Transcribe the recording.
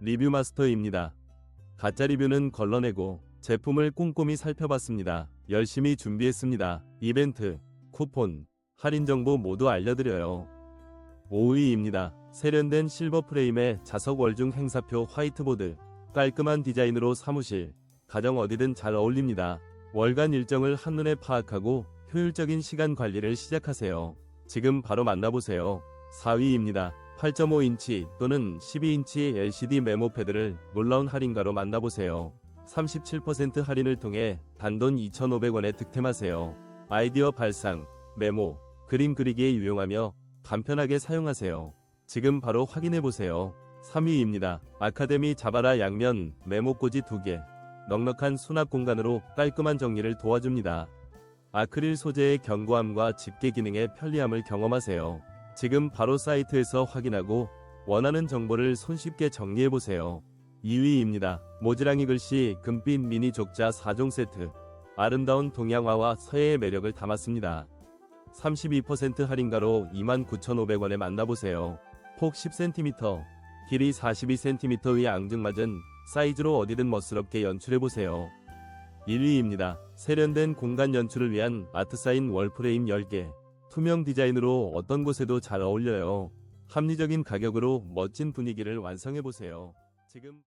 리뷰 마스터입니다. 가짜 리뷰는 걸러내고 제품을 꼼꼼히 살펴봤습니다. 열심히 준비했습니다. 이벤트, 쿠폰, 할인 정보 모두 알려드려요. 5위입니다. 세련된 실버 프레임의 자석 월중 행사표 화이트보드. 깔끔한 디자인으로 사무실, 가정 어디든 잘 어울립니다. 월간 일정을 한눈에 파악하고 효율적인 시간 관리를 시작하세요. 지금 바로 만나보세요. 4위입니다. 8.5인치 또는 12인치 LCD 메모 패드를 놀라운 할인가로 만나보세요. 37% 할인을 통해 단돈 2,500원에 득템하세요. 아이디어 발상, 메모, 그림 그리기에 유용하며 간편하게 사용하세요. 지금 바로 확인해보세요. 3위입니다. 아카데미 자바라 양면 메모꽂이 2개. 넉넉한 수납 공간으로 깔끔한 정리를 도와줍니다. 아크릴 소재의 견고함과 집게 기능의 편리함을 경험하세요. 지금 바로 사이트에서 확인하고 원하는 정보를 손쉽게 정리해보세요. 2위입니다. 모지랑이 글씨 금빛 미니 족자 4종 세트. 아름다운 동양화와 서예의 매력을 담았습니다. 32% 할인가로 29,500원에 만나보세요. 폭 10cm, 길이 42cm의 앙증맞은 사이즈로 어디든 멋스럽게 연출해보세요. 1위입니다. 세련된 공간 연출을 위한 아트사인 월프레임 10개. 투명 디자인으로 어떤 곳에도 잘 어울려요. 합리적인 가격으로 멋진 분위기를 완성해보세요. 지금